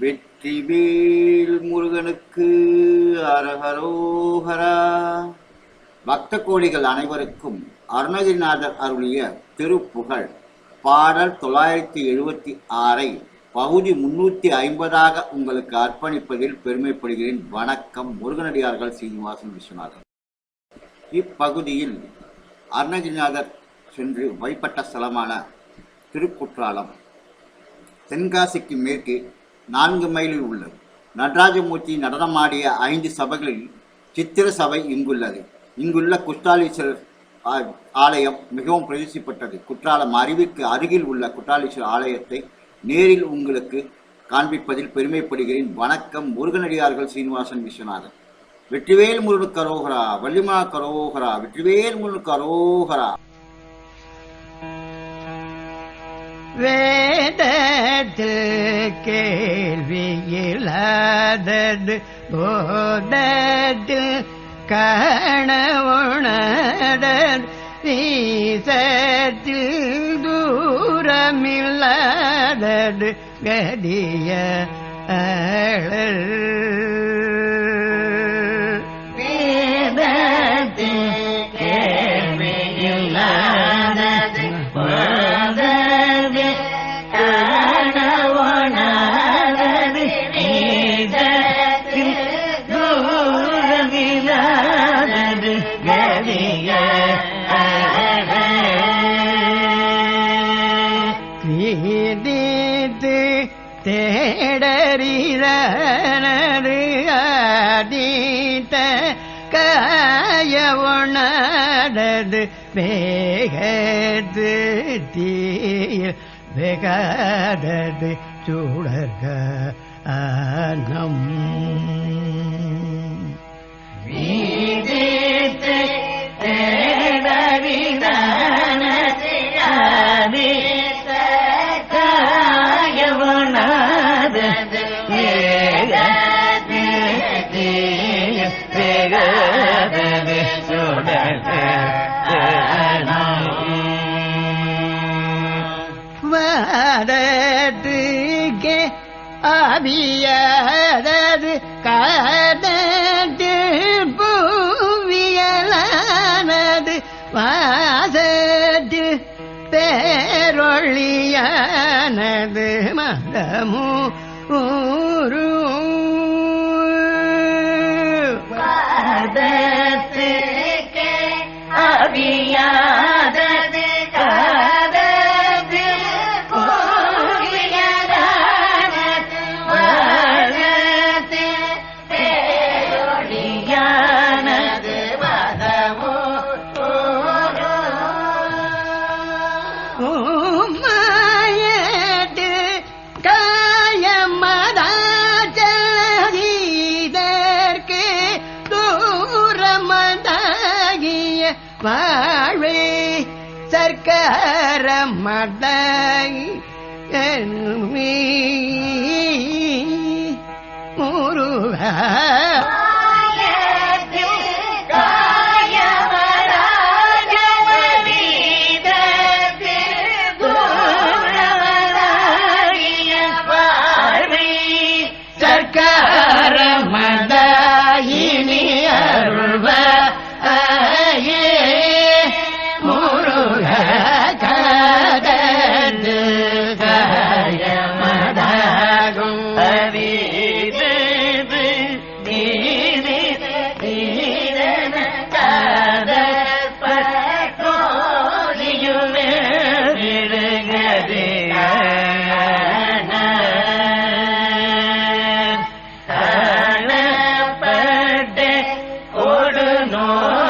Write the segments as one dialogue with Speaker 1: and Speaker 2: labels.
Speaker 1: வெற்றிவேல் முருகனுக்கு அரஹரோஹரா. பக்த கோடிகள் அனைவருக்கும் அருணகிரிநாதர் அருளிய திருப்புகழ். பாடல் தொள்ளாயிரத்தி எழுபத்தி ஆறை பகுதி முன்னூத்தி ஐம்பதாக உங்களுக்கு அர்ப்பணிப்பதில் பெருமைப்படுகிறேன். வணக்கம் முருகனடியார்கள் சீனிவாசன் விஸ்வநாதன். இப்பகுதியில் அருணகிரிநாதர் சென்று வழிபட்ட ஸ்தலமான திருக்குற்றாலம் தென்காசிக்கு மேற்கே நான்கு மைலில் உள்ளது. நடராஜமூர்த்தி நடனமாடிய ஐந்து சபைகளில் சித்திர சபை இங்குள்ளது. இங்குள்ள குஷ்டாலீஸ்வரர் ஆலயம் மிகவும் பிரசித்திப்பட்டது குற்றாலம் அருவிக்கு அருகில் உள்ள குற்றாலீஸ்வரர் ஆலயத்தை நேரில் உங்களுக்கு காண்பிப்பதில் பெருமைப்படுகிறேன். வணக்கம் முருகனடியார்கள் சீனிவாசன் விஸ்வநாதன். வெற்றிவேல் முருகனுக்கு கரோகரா வள்ளிமா கரோகரா வெற்றிவேல் முருகனுக்கு கரோகரா.
Speaker 2: வேதத்தில் கேள்வியிலாதது போதத்தில் கணவுணர் வீசத்தில் தூரமில்லாதது கதிய அழல். காயவனது வேகது தீயில் வெகாதது சூழர்க ஆனம் அவியதது காதத்து பூவியலானது வாசத்து பேரொழியானது மதமு ஊரு. வாதத்துக்கே அவியா வாழ்வே சர்க்கார மதாகி முருகா. no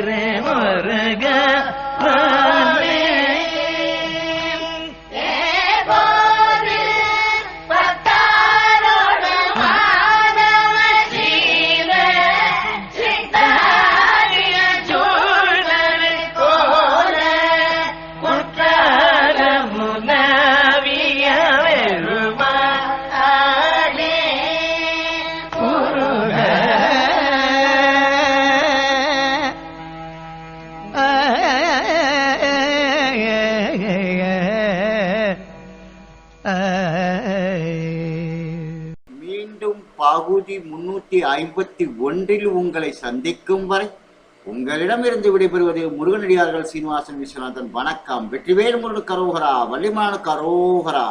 Speaker 2: re mo re
Speaker 1: ஆயிரத்தி முன்னூத்தி ஐம்பத்தி ஒன்றில் உங்களை சந்திக்கும் வரை உங்களிடமிருந்து விடைபெறுவது முருகனடியார்கள் சீனிவாசன் விஸ்வநாதன். வணக்கம். வெற்றிவேல் முருகன் கரோகரா. வள்ளிமான கரோகரா.